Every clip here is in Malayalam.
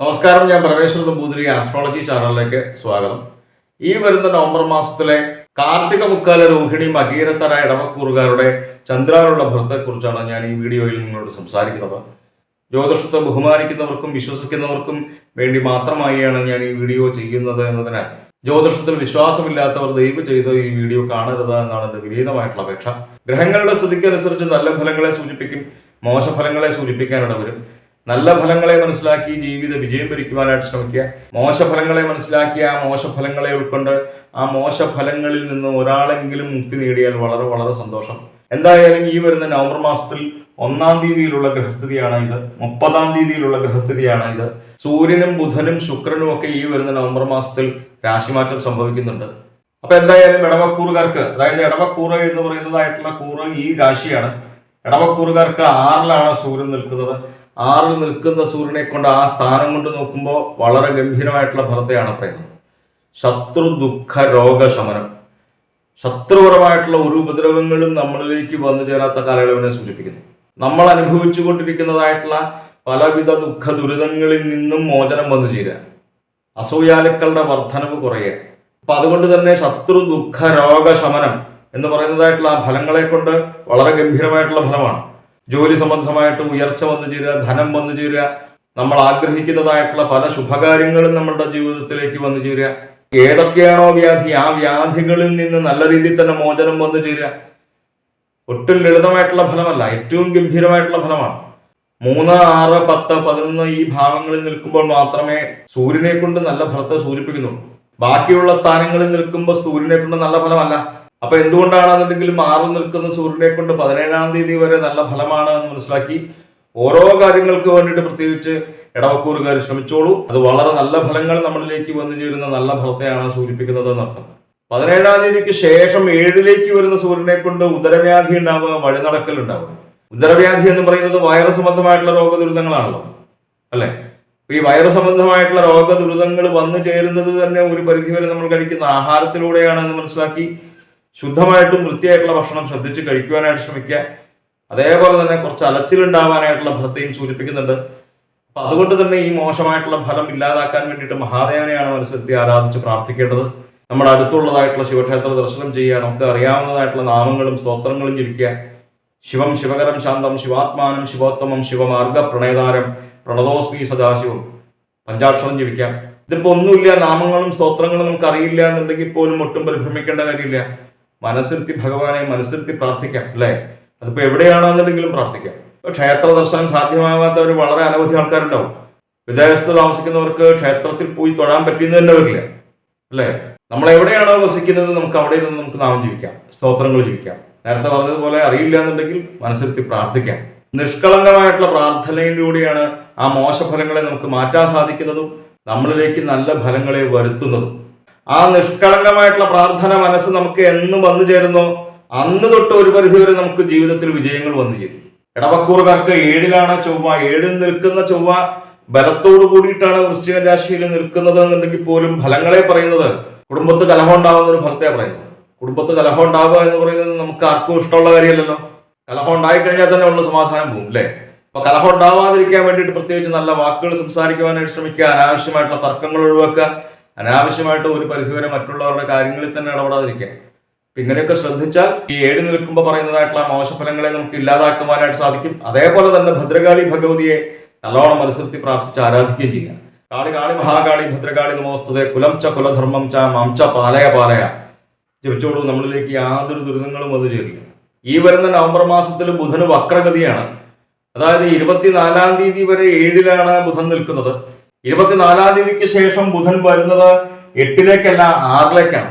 നമസ്കാരം ഞാൻ പരമേശ്വരൻ നമ്പൂതിരി ആസ്ട്രോളജി ചാനലിലേക്ക് സ്വാഗതം. ഈ വരുന്ന നവംബർ മാസത്തിലെ കാർത്തിക മുക്കാല രോഹിണി മകീരത്തര ഇടവക്കൂറുകാരുടെ ചന്ദ്രാനുള്ള ഫലത്തെക്കുറിച്ചാണ് ഞാൻ ഈ വീഡിയോയിൽ നിങ്ങളോട് സംസാരിക്കുന്നത്. ജ്യോതിഷത്തെ ബഹുമാനിക്കുന്നവർക്കും വിശ്വസിക്കുന്നവർക്കും വേണ്ടി മാത്രമായാണ് ഞാൻ ഈ വീഡിയോ ചെയ്യുന്നത് എന്നതിനാൽ ജ്യോതിഷത്തിൽ വിശ്വാസമില്ലാത്തവർ ദയവ് ചെയ്ത് ഈ വീഡിയോ കാണരുത് എന്നാണ് എന്റെ വിനീതമായിട്ടുള്ള അപേക്ഷ. ഗ്രഹങ്ങളുടെ സ്ഥിതിക്കനുസരിച്ച് നല്ല ഫലങ്ങളെ സൂചിപ്പിക്കും മോശഫലങ്ങളെ സൂചിപ്പിക്കാനിട വരും നല്ല ഫലങ്ങളെ മനസ്സിലാക്കി ജീവിത വിജയം വരിക്കുവാനായിട്ട് ശ്രമിക്കുക. മോശഫലങ്ങളെ മനസ്സിലാക്കി ആ മോശഫലങ്ങളെ ഉൾക്കൊണ്ട് ആ മോശഫലങ്ങളിൽ നിന്ന് ഒരാളെങ്കിലും മുക്തി നേടിയാൽ വളരെ വളരെ സന്തോഷം. എന്തായാലും ഈ വരുന്ന നവംബർ മാസത്തിൽ ഒന്നാം തീയതിയിലുള്ള ഗ്രഹസ്ഥിതിയാണ് ഇത്. മുപ്പതാം തീയതിയിലുള്ള ഗ്രഹസ്ഥിതിയാണ് ഇത്. സൂര്യനും ബുധനും ശുക്രനും ഒക്കെ ഈ വരുന്ന നവംബർ മാസത്തിൽ രാശിമാറ്റം സംഭവിക്കുന്നുണ്ട്. അപ്പൊ എന്തായാലും ഇടവക്കൂറുകാർക്ക് അതായത് ഇടവക്കൂറ് എന്ന് പറയുന്നതായിട്ടുള്ള കൂറ് ഈ രാശിയാണ്. ഇടവക്കൂറുകാർക്ക് ആറിലാണ് സൂര്യൻ നിൽക്കുന്നത്. ആറിൽ നിൽക്കുന്ന സൂര്യനെ കൊണ്ട് ആ സ്ഥാനം കൊണ്ട് നോക്കുമ്പോൾ വളരെ ഗംഭീരമായിട്ടുള്ള ഫലത്തെയാണ് പറയുന്നത് ശത്രു ദുഃഖ രോഗശമനം ശത്രുപരമായിട്ടുള്ള ഒരു ഉപദ്രവങ്ങളും നമ്മളിലേക്ക് വന്നു ചേരാത്ത കാലയളവിനെ സൂചിപ്പിക്കുന്നു. നമ്മൾ അനുഭവിച്ചു കൊണ്ടിരിക്കുന്നതായിട്ടുള്ള പലവിധ ദുഃഖ ദുരിതങ്ങളിൽ നിന്നും മോചനം വന്നു ചേരുക. അസൂയാലുക്കളുടെ വർധനവ് കുറയുക. അപ്പൊ അതുകൊണ്ട് തന്നെ ശത്രു ദുഃഖ രോഗശമനം എന്ന് പറയുന്നതായിട്ടുള്ള ആ ഫലങ്ങളെ കൊണ്ട് വളരെ ഗംഭീരമായിട്ടുള്ള ഫലമാണ്. ജോലി സംബന്ധമായിട്ട് ഉയർച്ച വന്നു ചേരുക ധനം വന്നു ചേരുക നമ്മൾ ആഗ്രഹിക്കുന്നതായിട്ടുള്ള പല ശുഭകാര്യങ്ങളും നമ്മളുടെ ജീവിതത്തിലേക്ക് വന്നു ചേരുക. ഏതൊക്കെയാണോ വ്യാധി ആ വ്യാധികളിൽ നിന്ന് നല്ല രീതിയിൽ തന്നെ മോചനം വന്നു ചേരുക. ഒട്ടും ലളിതമായിട്ടുള്ള ഫലമല്ല ഏറ്റവും ഗംഭീരമായിട്ടുള്ള ഫലമാണ്. മൂന്ന് ആറ് പത്ത് പതിനൊന്ന് ഈ ഭാവങ്ങളിൽ നിൽക്കുമ്പോൾ മാത്രമേ സൂര്യനെ കൊണ്ട് നല്ല ഫലത്തെ സൂചിപ്പിക്കുന്നുള്ളൂ. ബാക്കിയുള്ള സ്ഥാനങ്ങളിൽ നിൽക്കുമ്പോൾ സൂര്യനെ കൊണ്ട് നല്ല ഫലമല്ല. അപ്പൊ എന്തുകൊണ്ടാണെന്നുണ്ടെങ്കിൽ മാറി നിൽക്കുന്ന സൂര്യനെ കൊണ്ട് പതിനേഴാം തീയതി വരെ നല്ല ഫലമാണ് എന്ന് മനസ്സിലാക്കി ഓരോ കാര്യങ്ങൾക്ക് വേണ്ടിയിട്ട് പ്രത്യേകിച്ച് ഇടവക്കൂറുകാർ ശ്രമിച്ചോളൂ. അത് വളരെ നല്ല ഫലങ്ങൾ നമ്മളിലേക്ക് വന്നു ചേരുന്ന നല്ല ഫലത്തെയാണ് സൂചിപ്പിക്കുന്നത് എന്നർത്ഥം പതിനേഴാം തീയതിക്ക് ശേഷം ഏഴിലേക്ക് വരുന്ന സൂര്യനെ കൊണ്ട് ഉദരവ്യാധി ഉണ്ടാവുക വഴിനടക്കൽ ഉണ്ടാവുക. ഉദരവ്യാധി എന്ന് പറയുന്നത് വൈറസ് സംബന്ധമായിട്ടുള്ള രോഗദുരിതങ്ങളാണല്ലോ അല്ലെ? അപ്പൊ ഈ വൈറസ് സംബന്ധമായിട്ടുള്ള രോഗദുരിതങ്ങൾ വന്നു ചേരുന്നത് തന്നെ ഒരു പരിധിവരെ നമ്മൾ കഴിക്കുന്ന ആഹാരത്തിലൂടെയാണ് എന്ന് മനസ്സിലാക്കി ശുദ്ധമായിട്ടും വൃത്തിയായിട്ടുള്ള ഭക്ഷണം ശ്രദ്ധിച്ച് കഴിക്കുവാനായിട്ട് ശ്രമിക്കുക. അതേപോലെ തന്നെ കുറച്ച് അലച്ചിലുണ്ടാവാനായിട്ടുള്ള ഫലത്തെയും സൂചിപ്പിക്കുന്നുണ്ട്. അപ്പൊ അതുകൊണ്ട് തന്നെ ഈ മോശമായിട്ടുള്ള ഫലം ഇല്ലാതാക്കാൻ വേണ്ടിയിട്ട് മഹാദേവനെയാണ് മനസ്സിലെത്തി ആരാധിച്ച് പ്രാർത്ഥിക്കേണ്ടത്. നമ്മുടെ അടുത്തുള്ളതായിട്ടുള്ള ശിവക്ഷേത്ര ദർശനം ചെയ്യുക നമുക്ക് അറിയാവുന്നതായിട്ടുള്ള നാമങ്ങളും സ്തോത്രങ്ങളും ജപിക്കുക. ശിവം ശിവകരം ശാന്തം ശിവാത്മാനം ശിവോത്തമം ശിവമാർഗ പ്രണയതാരം പ്രണതോസ്മി സദാശിവം. പഞ്ചാക്ഷരം ജപിക്കാം. ഇതിപ്പോ ഒന്നുമില്ല നാമങ്ങളും സ്തോത്രങ്ങളും നമുക്ക് അറിയില്ല എന്നുണ്ടെങ്കിൽ പോലും ഒട്ടും പരിഭ്രമിക്കേണ്ട കാര്യമില്ല. മനസ്സിരുത്തി ഭഗവാനെ മനസ്സിരുത്തി പ്രാർത്ഥിക്കാം അല്ലേ? അതിപ്പോ എവിടെയാണെന്നുണ്ടെങ്കിലും പ്രാർത്ഥിക്കാം. ക്ഷേത്ര ദർശനം സാധ്യമാകാത്തവർ വളരെ അനവധി ആൾക്കാരുണ്ടാവും. വിദേശത്ത് താമസിക്കുന്നവർക്ക് ക്ഷേത്രത്തിൽ പോയി തൊഴാൻ പറ്റിയെന്ന് തന്നെ വരില്ല അല്ലേ? നമ്മൾ എവിടെയാണോ വസിക്കുന്നത് നമുക്ക് അവിടെ ഇരുന്ന് നമുക്ക് നാമം ജീവിക്കാം സ്തോത്രങ്ങൾ ജീവിക്കാം നേരത്തെ പറഞ്ഞതുപോലെ അറിയില്ല എന്നുണ്ടെങ്കിൽ മനസ്സിരുത്തി പ്രാർത്ഥിക്കാം. നിഷ്കളങ്കമായിട്ടുള്ള പ്രാർത്ഥനയിലൂടെയാണ് ആ മോശഫലങ്ങളെ നമുക്ക് മാറ്റാൻ സാധിക്കുന്നതും നമ്മളിലേക്ക് നല്ല ഫലങ്ങളെ വരുത്തുന്നതും. ആ നിഷ്കളങ്കമായിട്ടുള്ള പ്രാർത്ഥന മനസ്സ് നമുക്ക് എന്ന് വന്നു ചേരുന്നോ. അന്ന് തൊട്ട് ഒരു പരിധിവരെ നമുക്ക് ജീവിതത്തിൽ വിജയങ്ങൾ വന്നു ചേരും. ഇടവക്കൂറുകാർക്ക് ഏഴിലാണ് ചൊവ്വ ഏഴിൽ നിൽക്കുന്ന ചൊവ്വ ബലത്തോടു കൂടിയിട്ടാണ് വൃശ്ചിക രാശിയിൽ നിൽക്കുന്നത് എന്നുണ്ടെങ്കിൽ പോലും ഫലങ്ങളെ പറയുന്നത് കുടുംബത്ത് കലഹം ഉണ്ടാകുന്ന ഒരു ഫലത്തെ പറയുന്നത് കുടുംബത്ത് കലഹം ഉണ്ടാവുക എന്ന് പറയുന്നത് നമുക്ക് ആർക്കും ഇഷ്ടമുള്ള കാര്യമല്ലല്ലോ. കലഹം ഉണ്ടായിക്കഴിഞ്ഞാൽ തന്നെ ഉള്ള സമാധാനം പോകും അല്ലേ? അപ്പൊ കലഹം ഉണ്ടാവാതിരിക്കാൻ വേണ്ടിയിട്ട് പ്രത്യേകിച്ച് നല്ല വാക്കുകൾ സംസാരിക്കുവാനായിട്ട് ശ്രമിക്കുക അനാവശ്യമായിട്ടുള്ള തർക്കങ്ങൾ ഒഴിവാക്കുക അനാവശ്യമായിട്ട് ഒരു പരിധിവരെ മറ്റുള്ളവരുടെ കാര്യങ്ങളിൽ തന്നെ ഇടപെടാതിരിക്കുക. ഇങ്ങനെയൊക്കെ ശ്രദ്ധിച്ചാൽ ഈ ഏഴ് നിൽക്കുമ്പോൾ പറയുന്നതായിട്ടുള്ള മോശഫലങ്ങളെ നമുക്ക് ഇല്ലാതാക്കുവാനായിട്ട് സാധിക്കും. അതേപോലെ തന്നെ ഭദ്രകാളി ഭഗവതിയെ നല്ലോണം മനസ്സിലത്തി പ്രാർത്ഥിച്ച് ആരാധിക്കുകയും ചെയ്യാം കാളി കാളി മഹാകാളി ഭദ്രകാളി നമോസ്തതെ കുലം ച കുലധർമ്മം ച മാംച പാലയ പാലയ. ജപിച്ചോളൂ നമ്മളിലേക്ക് യാതൊരു ദുരിതങ്ങളും വന്നു ചേരില്ല. ഈ വരുന്ന നവംബർ മാസത്തിൽ ബുധന് വക്രഗതിയാണ്. അതായത് ഇരുപത്തിനാലാം തീയതി വരെ ഏഴിലാണ് ബുധൻ നിൽക്കുന്നത്. ഇരുപത്തിനാലാം തീയതിക്ക് ശേഷം ബുധൻ വരുന്നത് എട്ടിലേക്കല്ല ആറിലേക്കാണ്.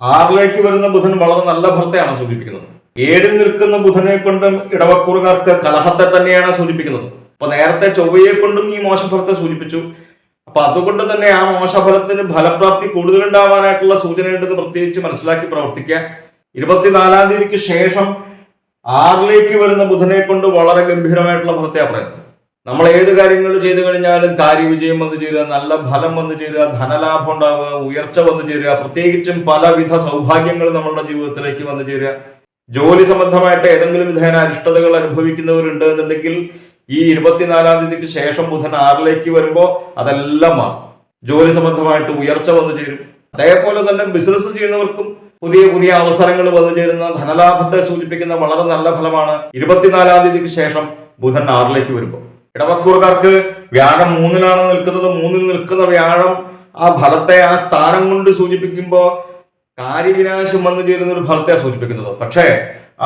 ആറിലേക്ക് വരുന്ന ബുധൻ വളരെ നല്ല ഭർത്തയാണ് സൂചിപ്പിക്കുന്നത്. ഏഴിൽ നിൽക്കുന്ന ബുധനെ കൊണ്ടും ഇടവക്കൂറുകാർക്ക് കലഹത്തെ തന്നെയാണ് സൂചിപ്പിക്കുന്നത്. അപ്പൊ നേരത്തെ ചൊവ്വയെ കൊണ്ടും ഈ മോശഫലത്തെ സൂചിപ്പിച്ചു. അപ്പൊ അതുകൊണ്ട് തന്നെ ആ മോശഫലത്തിന് ഫലപ്രാപ്തി കൂടുതലുണ്ടാവാനായിട്ടുള്ള സൂചനയുണ്ടെന്ന് പ്രത്യേകിച്ച് മനസ്സിലാക്കി പ്രവർത്തിക്കുക. ഇരുപത്തിനാലാം തീയതിക്ക് ശേഷം ആറിലേക്ക് വരുന്ന ബുധനെ കൊണ്ട് വളരെ ഗംഭീരമായിട്ടുള്ള ഫലത്തെയാണ് പറയുന്നത്. നമ്മൾ ഏത് കാര്യങ്ങൾ ചെയ്തു കഴിഞ്ഞാലും കാര്യവിജയം വന്നു ചേരുക നല്ല ഫലം വന്നു ചേരുക ധനലാഭം ഉണ്ടാവുക ഉയർച്ച വന്നു ചേരുക പ്രത്യേകിച്ചും പലവിധ സൗഭാഗ്യങ്ങൾ നമ്മളുടെ ജീവിതത്തിലേക്ക് വന്നു ചേരുക. ജോലി സംബന്ധമായിട്ട് ഏതെങ്കിലും വിധേന അരിഷ്ടതകൾ അനുഭവിക്കുന്നവരുണ്ട് എന്നുണ്ടെങ്കിൽ ഈ ഇരുപത്തിനാലാം തീയതിക്ക് ശേഷം ബുധൻ ആറിലേക്ക് വരുമ്പോൾ അതെല്ലാം മാറും. ജോലി സംബന്ധമായിട്ട് ഉയർച്ച വന്നു ചേരും. അതേപോലെ തന്നെ ബിസിനസ് ചെയ്യുന്നവർക്കും പുതിയ പുതിയ അവസരങ്ങൾ വന്നു ചേരുന്ന ധനലാഭത്തെ സൂചിപ്പിക്കുന്ന വളരെ നല്ല ഫലമാണ്. ഇരുപത്തിനാലാം തീയതിക്ക് ശേഷം ബുധൻ ആറിലേക്ക് വരുമ്പോൾ ഇടവക്കൂറുകാർക്ക് വ്യാഴം മൂന്നിലാണ് നിൽക്കുന്നത്. മൂന്നിൽ നിൽക്കുന്ന വ്യാഴം ആ ഫലത്തെ ആ സ്ഥാനം കൊണ്ട് സൂചിപ്പിക്കുമ്പോൾ കാര്യവിനാശം വന്നു ചേരുന്ന ഒരു ഫലത്തെ സൂചിപ്പിക്കുന്നത്. പക്ഷേ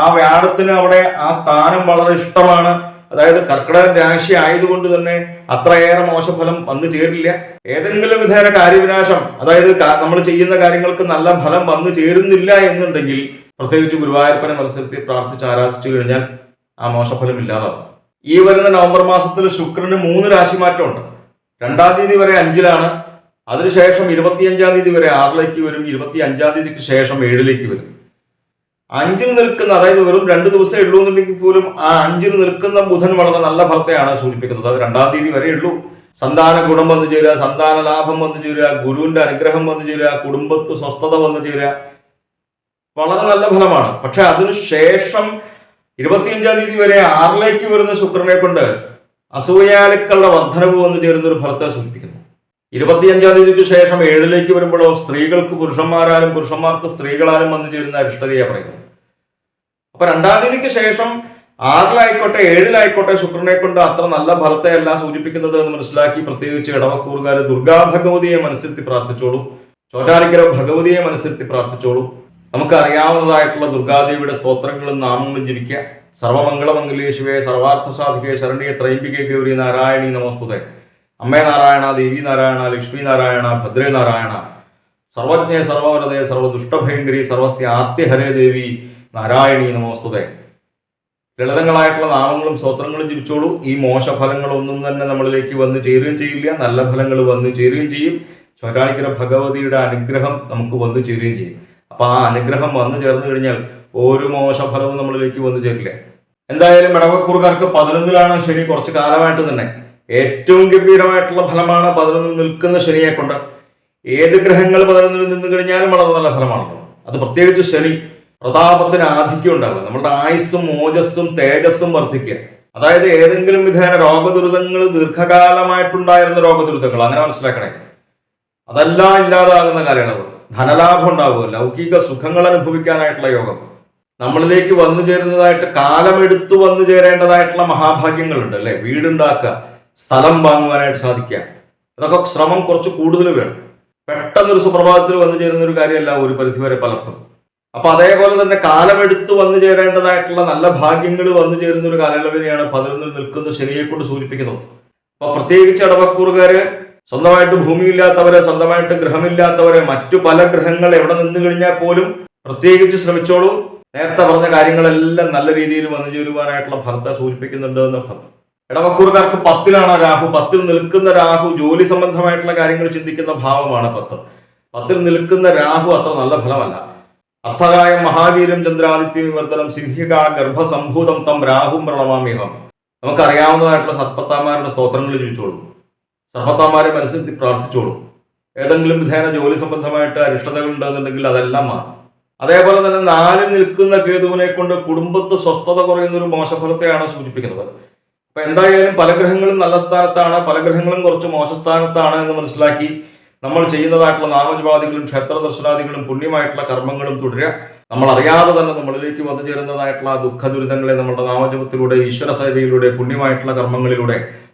ആ വ്യാഴത്തിന് അവിടെ ആ സ്ഥാനം വളരെ ഇഷ്ടമാണ്. അതായത് കർക്കിടക രാശി ആയതുകൊണ്ട് തന്നെ അത്രയേറെ മോശഫലം വന്നു ചേരില്ല. ഏതെങ്കിലും വിധേന കാര്യവിനാശം അതായത് നമ്മൾ ചെയ്യുന്ന കാര്യങ്ങൾക്ക് നല്ല ഫലം വന്നു ചേരുന്നില്ല എന്നുണ്ടെങ്കിൽ പ്രത്യേകിച്ച് ഗുരുവായൂരപ്പനെ മത്സരത്തിൽ പ്രാർത്ഥിച്ച് ആരാധിച്ചു കഴിഞ്ഞാൽ ആ മോശഫലം ഇല്ലാതാവും. ഈ വരുന്ന നവംബർ മാസത്തിൽ ശുക്രന് മൂന്ന് രാശി മാറ്റമുണ്ട് രണ്ടാം തീയതി വരെ അഞ്ചിലാണ്. അതിനുശേഷം ഇരുപത്തിയഞ്ചാം തീയതി വരെ ആറിലേക്ക് വരും. ഇരുപത്തി അഞ്ചാം തീയതിക്ക് ശേഷം ഏഴിലേക്ക് വരും. അഞ്ചിന് നിൽക്കുന്ന അതായത് വെറും രണ്ട് ദിവസമേ ഉള്ളൂ എന്നുണ്ടെങ്കിൽ പോലും ആ അഞ്ചിന് നിൽക്കുന്ന ബുധൻ വളരെ നല്ല ഫലത്തെയാണ് സൂചിപ്പിക്കുന്നത്. അത് രണ്ടാം തീയതി വരെ ഉള്ളൂ. സന്താന ഗുണം വന്നു ചേരുക സന്താന ലാഭം വന്നു ചേരുക ഗുരുവിന്റെ അനുഗ്രഹം വന്നു ചേരുക കുടുംബത്ത് സ്വസ്ഥത വന്നു ചേരുക. വളരെ നല്ല ഫലമാണ്. പക്ഷെ അതിനുശേഷം ഇരുപത്തിയഞ്ചാം തീയതി വരെ ആറിലേക്ക് വരുന്ന ശുക്രനെ കൊണ്ട് അസൂയാലുക്കളുടെ വർധനവ് വന്നു ചേരുന്ന ഒരു ഫലത്തെ സൂചിപ്പിക്കുന്നു. ഇരുപത്തിയഞ്ചാം തീയതിക്ക് ശേഷം ഏഴിലേക്ക് വരുമ്പോഴോ സ്ത്രീകൾക്ക് പുരുഷന്മാരാലും പുരുഷന്മാർക്ക് സ്ത്രീകളാലും വന്നു ചേരുന്ന അരിഷ്ടതയെ പറയുന്നു അപ്പൊ രണ്ടാം തീയതിക്ക് ശേഷം ആറിലായിക്കോട്ടെ ഏഴിലായിക്കോട്ടെ ശുക്രനെ കൊണ്ട് അത്ര നല്ല ഫലത്തെ അല്ല സൂചിപ്പിക്കുന്നത് എന്ന് മനസ്സിലാക്കി പ്രത്യേകിച്ച് ഇടവക്കൂറുകാർ ദുർഗാ ഭഗവതിയെ മനസ്സിരുത്തി പ്രാർത്ഥിച്ചോളൂ ചോറ്റാലിക്കര ഭഗവതിയെ മനസ്സിരുത്തി പ്രാർത്ഥിച്ചോളൂ നമുക്ക് അറിയാവുന്നതായിട്ടുള്ള ദുർഗാദേവിയുടെ സ്തോത്രങ്ങളും നാമങ്ങളും ജപിക്കുക. സർവമംഗളമംഗലേശുവേ സർവാർത്ഥ സാധികേ ശരണ്യ ത്രൈംബികെ ഗൗരി നാരായണി നമസ്തുതേ. അമ്മേ നാരായണ ദേവി നാരായണ ലക്ഷ്മി നാരായണ ഭദ്രേ നാരായണ. സർവജ്ഞ സർവവരതേ സർവദുഷ്ടഭയങ്കരി സർവസ്യ ആർത്തിഹരേ ദേവി നാരായണി നമോസ്തുതേ. ലളിതങ്ങളായിട്ടുള്ള നാമങ്ങളും സ്തോത്രങ്ങളും ജപിച്ചോളൂ. ഈ മോശഫലങ്ങളൊന്നും തന്നെ നമ്മളിലേക്ക് വന്ന് ചേരുകയും ചെയ്യില്ല. നല്ല ഫലങ്ങൾ വന്ന് ചേരുകയും ചെയ്യും. ചോരാളിക്കര ഭഗവതിയുടെ അനുഗ്രഹം നമുക്ക് വന്നു ചേരുകയും ചെയ്യും. അപ്പൊ ആ അനുഗ്രഹം വന്നു ചേർന്ന് കഴിഞ്ഞാൽ ഒരു മോശഫലവും നമ്മളിലേക്ക് വന്നു ചേരില്ല. എന്തായാലും ഇടവക്കൂറുകാർക്ക് പതിനൊന്നിലാണ് ശനി കുറച്ച് കാലമായിട്ട് തന്നെ ഏറ്റവും ഗംഭീരമായിട്ടുള്ള ഫലമാണ് പതിനൊന്നിൽ നിൽക്കുന്ന ശനിയെ കൊണ്ട്. ഏത് ഗ്രഹങ്ങൾ പതിനൊന്നിൽ നിന്ന് കഴിഞ്ഞാലും വളരെ നല്ല ഫലമാണല്ലോ. അത് പ്രത്യേകിച്ച് ശനി പ്രതാപത്തിന് ആധിക്യം ഉണ്ടാവുക. നമ്മുടെ ആയുസ്സും ഓജസ്സും തേജസ്സും വർദ്ധിക്കുക. അതായത് ഏതെങ്കിലും വിധേന രോഗദുരിതങ്ങൾ ദീർഘകാലമായിട്ടുണ്ടായിരുന്ന രോഗദുരിതങ്ങൾ. അങ്ങനെ മനസ്സിലാക്കണേ. അതെല്ലാം ഇല്ലാതാകുന്ന കാലയളവ്. ധനലാഭം ഉണ്ടാവുക ലൗകിക സുഖങ്ങൾ അനുഭവിക്കാനായിട്ടുള്ള യോഗം. നമ്മളിലേക്ക് വന്നു ചേരുന്നതായിട്ട് കാലമെടുത്തു വന്നു ചേരേണ്ടതായിട്ടുള്ള മഹാഭാഗ്യങ്ങളുണ്ട് അല്ലെ? വീടുണ്ടാക്കുക സ്ഥലം വാങ്ങുവാനായിട്ട് സാധിക്കുക. അതൊക്കെ ശ്രമം കുറച്ച് കൂടുതൽ വേണം. പെട്ടെന്നൊരു സുപ്രഭാതത്തിൽ വന്നു ചേരുന്ന ഒരു കാര്യമല്ല ഒരു പരിധിവരെ പലർക്കും. അപ്പൊ അതേപോലെ തന്നെ കാലമെടുത്ത് വന്നു ചേരേണ്ടതായിട്ടുള്ള നല്ല ഭാഗ്യങ്ങൾ വന്നു ചേരുന്ന ഒരു കാലയളവിനെയാണ് പതിനൊന്നിൽ നിൽക്കുന്ന ശനിയെ കൊണ്ട് സൂചിപ്പിക്കുന്നത്. അപ്പൊ പ്രത്യേകിച്ച് ഇടവക്കൂറുകാര് സ്വന്തമായിട്ട് ഭൂമിയില്ലാത്തവരെ സ്വന്തമായിട്ട് ഗ്രഹമില്ലാത്തവരെ മറ്റു പല ഗ്രഹങ്ങൾ എവിടെ നിന്ന് കഴിഞ്ഞാൽ പോലും പ്രത്യേകിച്ച് ശ്രമിച്ചോളൂ. നേരത്തെ പറഞ്ഞ കാര്യങ്ങളെല്ലാം നല്ല രീതിയിൽ വന്നു ചേരുവാനായിട്ടുള്ള ഭർത്ത സൂചിപ്പിക്കുന്നുണ്ട് എന്നർത്ഥം. ഇടവക്കൂറുകാർക്ക് പത്തിലാണ് രാഹു. പത്തിൽ നിൽക്കുന്ന രാഹു ജോലി സംബന്ധമായിട്ടുള്ള കാര്യങ്ങൾ ചിന്തിക്കുന്ന ഭാവമാണ് പത്ത്. പത്തിൽ നിൽക്കുന്ന രാഹു അത്ര നല്ല ഫലമല്ല. അർത്ഥകായ മഹാവീരം ചന്ദ്രാദിത്യ വിവർത്തനം സിംഹിക ഗർഭസംഭൂതം തം രാഹും പ്രണമാമിഹം നമുക്കറിയാവുന്നതായിട്ടുള്ള സത്പത്താമാരുടെ സ്തോത്രങ്ങൾ ചോദിച്ചോളൂ. സർപ്പത്താമാരെ മനസ്സിൽ പ്രാർത്ഥിച്ചോളൂ. ഏതെങ്കിലും വിധേന ജോലി സംബന്ധമായിട്ട് അരിഷ്ടതകൾ ഉണ്ടെന്നുണ്ടെങ്കിൽ അതെല്ലാം മാറും. അതേപോലെ തന്നെ നാലിൽ നിൽക്കുന്ന കേതുവിനെ കൊണ്ട് കുടുംബത്ത് സ്വസ്ഥത കുറയുന്ന ഒരു മോശഫലത്തെയാണ് സൂചിപ്പിക്കുന്നത്. അപ്പൊ എന്തായാലും പല ഗ്രഹങ്ങളും നല്ല സ്ഥാനത്താണ് പല ഗ്രഹങ്ങളും കുറച്ച് മോശ സ്ഥാനത്താണ് എന്ന് മനസ്സിലാക്കി നമ്മൾ ചെയ്യുന്നതായിട്ടുള്ള നാമജപാദികളും ക്ഷേത്ര ദർശനാദികളും പുണ്യമായിട്ടുള്ള കർമ്മങ്ങളും തുടരുക. നമ്മൾ അറിയാതെ തന്നെ നമ്മളിലേക്ക് വന്നു ചേരുന്നതായിട്ടുള്ള ദുഃഖ ദുരിതങ്ങളെ നമ്മുടെ നാമജപത്തിലൂടെ ഈശ്വര സേവയിലൂടെ പുണ്യമായിട്ടുള്ള കർമ്മങ്ങളിലൂടെ